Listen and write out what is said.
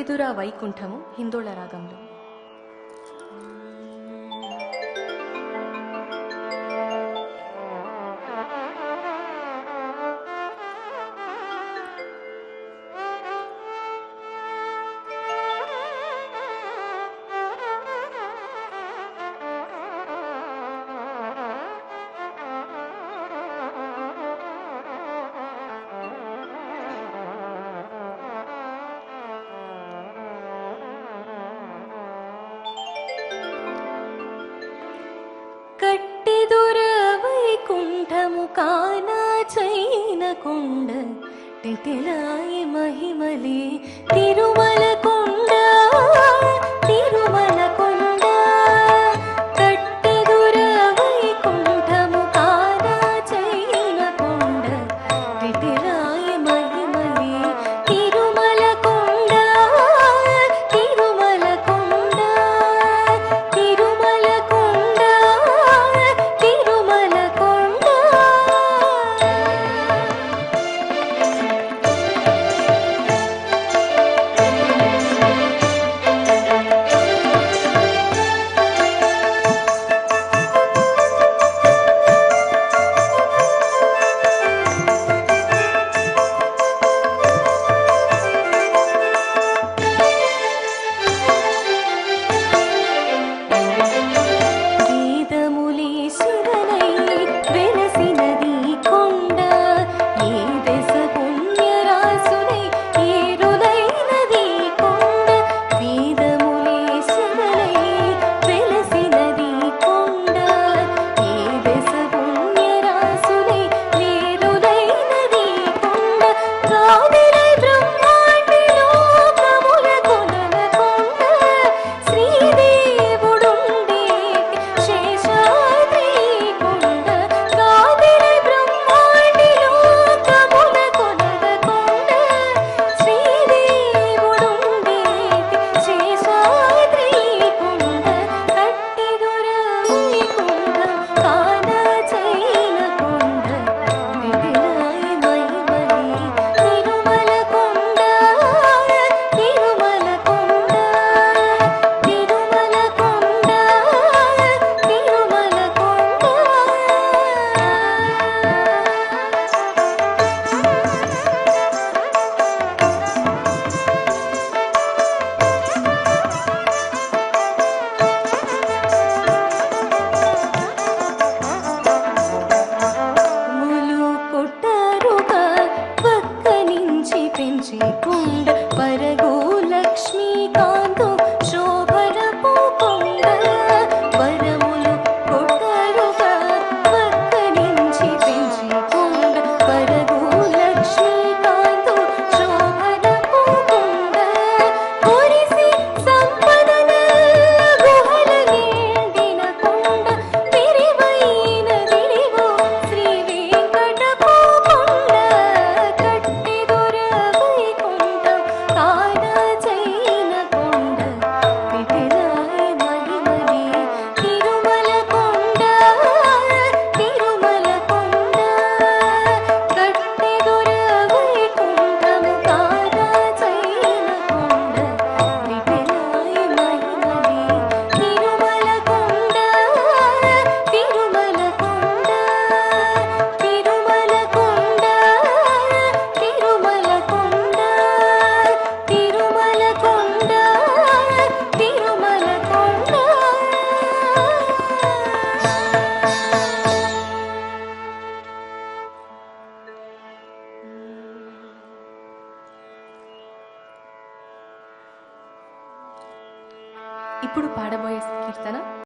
ఎదురా వైకుంఠము హిందోళ రాగంలో. கொண்ட டிட்டிலாய் மகிமலே திருமல கொண்ட திருமல परगो लक्ष्मीकान्तो ఇప్పుడు పాడబోయే కీర్తన